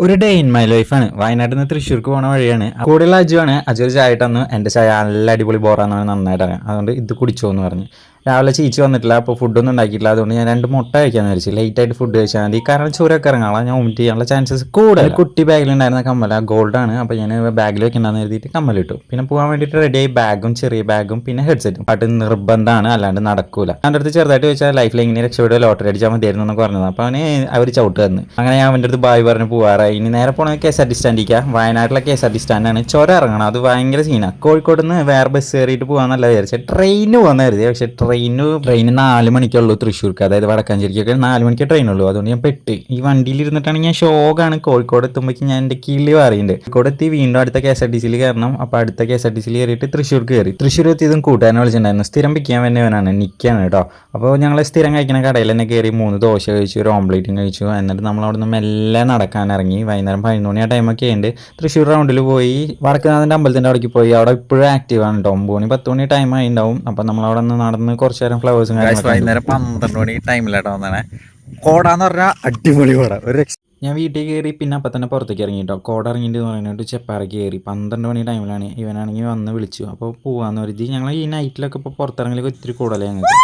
ഒരു day in my ലൈഫാണ് വയനാട്ടിൽ നിന്ന് തൃശ്ശൂർക്ക് പോണ വഴിയാണ്. കൂടുതൽ അജുവാണ്. അജു ഒരു ചായ ഇട്ടന്ന് എന്റെ ചായ നല്ല അടിപൊളി ബോറാന്ന് നന്നായിട്ട് നന്നായിട്ടാണ് അതുകൊണ്ട് ഇത് കുടിച്ചോ എന്ന് പറഞ്ഞു. രാവിലെ ചീച്ചി വന്നിട്ടില്ല അപ്പോൾ ഫുഡൊന്നും ഉണ്ടാക്കിയിട്ടില്ല. അതുകൊണ്ട് ഞാൻ രണ്ട് മുട്ട കഴിക്കാമെന്ന് വിചാരിച്ചു ലേറ്റായിട്ട് ഫുഡ് കഴിച്ചാൽ മതി. കാരണം ചൂരൊക്കെ ഇറങ്ങാളാം ഞാൻ വോമിറ്റ് ചെയ്യാനുള്ള ചാൻസസ് കൂടുതൽ കുട്ടി ബാഗിലുണ്ടായിരുന്ന കമ്മല ഗോൾഡാണ് അപ്പോൾ ഞാൻ ബാഗിൽ വെക്കണ്ടെന്ന് എഴുതിയിട്ട് കമ്മലിട്ടു പിന്നെ പോകാൻ വേണ്ടിയിട്ട് റെഡിയായി ബാഗും ചെറിയ ബാഗും പിന്നെ ഹെഡ്സെറ്റും പാട്ട് നിർബന്ധമാണ് അല്ലാണ്ട് നടക്കൂല. എന്റെ അടുത്ത് ചെറുതായിട്ട് ചോദിച്ചാൽ ലൈഫിൽ എങ്ങനെ രക്ഷപ്പെടുക? ലോട്ടറി അടിച്ചാൽ മതിയായിരുന്നു എന്നൊക്കെ പറഞ്ഞത്. അപ്പോൾ അവന് അവർ ചവിട്ട് തന്നു. അങ്ങനെ ഞാൻ അവന്റെ അടുത്ത് ബായ് പറഞ്ഞ് പോകാറായി ഇനി നേരെ പോകണമെങ്കിൽ കെ എസ് ആർ ടി സ്റ്റാൻഡിലേക്കാ വയനാട്ടിലെ കെ എസ് ആർ ടി സ്റ്റാൻഡാണ് ചുരം ഇറങ്ങണം. അത് ഭയങ്കര സീനാണ് കോഴിക്കോട് നിന്ന് വേറെ ബസ് കയറിയിട്ട് പോകാമെന്നല്ല വിചാരിച്ചത് ട്രെയിനിന് പോകുന്ന കരുതി. പക്ഷേ ട്രെയിന് ട്രെയിൻ നാല് മണിക്കുള്ളൂ തൃശ്ശൂർക്ക്. അതായത് വടക്കാഞ്ചേരിക്കൊക്കെ നാല് മണിക്ക് ട്രെയിൻ ഉള്ളൂ. അതുകൊണ്ട് ഞാൻ പെട്ട്. ഈ വണ്ടിയിൽ ഇരുന്നിട്ടാണ് ഞാൻ ഷോക്കാണ് കോഴിക്കോട് എത്തുമ്പോഴേക്കും ഞാൻ എന്റെ കീഴിൽ പറയുന്നുണ്ട്. കോഴിക്കോട് എത്തി വീണ്ടും അടുത്ത കെ എസ് ആർ ടി സിയിൽ കയറണം. അപ്പോൾ അടുത്ത കെ എസ് ആർ ടി സിയിൽ കയറിയിട്ട് തൃശ്ശൂർക്ക് കയറി. തൃശ്ശൂർ എത്തിയതും കൂട്ടുകാരനെ വിളിച്ചിട്ടുണ്ടായിരുന്നു. സ്ഥിരം പിക്കാൻ വേണ്ടിയവനാണ് നിൽക്കുകയാണ് കേട്ടോ. അപ്പോൾ ഞങ്ങൾ സ്ഥിരം കഴിക്കുന്ന കടയിൽ തന്നെ കയറി മൂന്ന് ദോശ കഴിച്ചു ഒരു ഓംപ്ലേറ്റും കഴിച്ചു. എന്നിട്ട് നമ്മൾ അവിടെ നിന്ന് മെല്ലെ നടക്കാൻ ഇറങ്ങി. വൈകുന്നേരം പതിനൊന്ന് മണി ആ ടൈമൊക്കെ ഉണ്ട് തൃശ്ശൂർ റൗണ്ടിൽ പോയി. വടക്കുന്നാഥന്റെ അമ്പലത്തിന്റെ അവിടേക്ക് പോയി. അവിടെ ഇപ്പോഴും ആക്റ്റീവ് ആണ് കേട്ടോ. ഒമ്പത് മണി പത്ത് മണി ടൈം ആയിട്ടുണ്ടാവും അപ്പോൾ നമ്മൾ അവിടെ നിന്ന് നടന്ന് കുറച്ച് നേരം ഫ്ലവേഴ്സും. വൈകുന്നേരം പന്ത്രണ്ട് മണി ടൈമിലാട്ടോ വന്നേ കോടാന്ന് പറഞ്ഞാൽ അടിപൊളി കോട. ഒരു ഞാൻ വീട്ടിൽ കയറി പിന്നെ അപ്പം തന്നെ പുറത്തേക്ക് ഇറങ്ങി കേട്ടോ കോട ഇറങ്ങിയിട്ട് പറഞ്ഞിട്ട് ചെപ്പാറയ്ക്ക് കയറി പന്ത്രണ്ട് മണി ടൈമിലാണ് ഇവനാണെങ്കിൽ വന്ന് വിളിച്ചു. അപ്പോൾ പോകാമെന്ന് പറഞ്ഞിട്ട് ഞങ്ങൾ ഈ നൈറ്റിലൊക്കെ ഇപ്പോൾ പുറത്തിറങ്ങലൊക്കെ ഒത്തിരി കൂടുതലാണ് ഞങ്ങൾക്ക്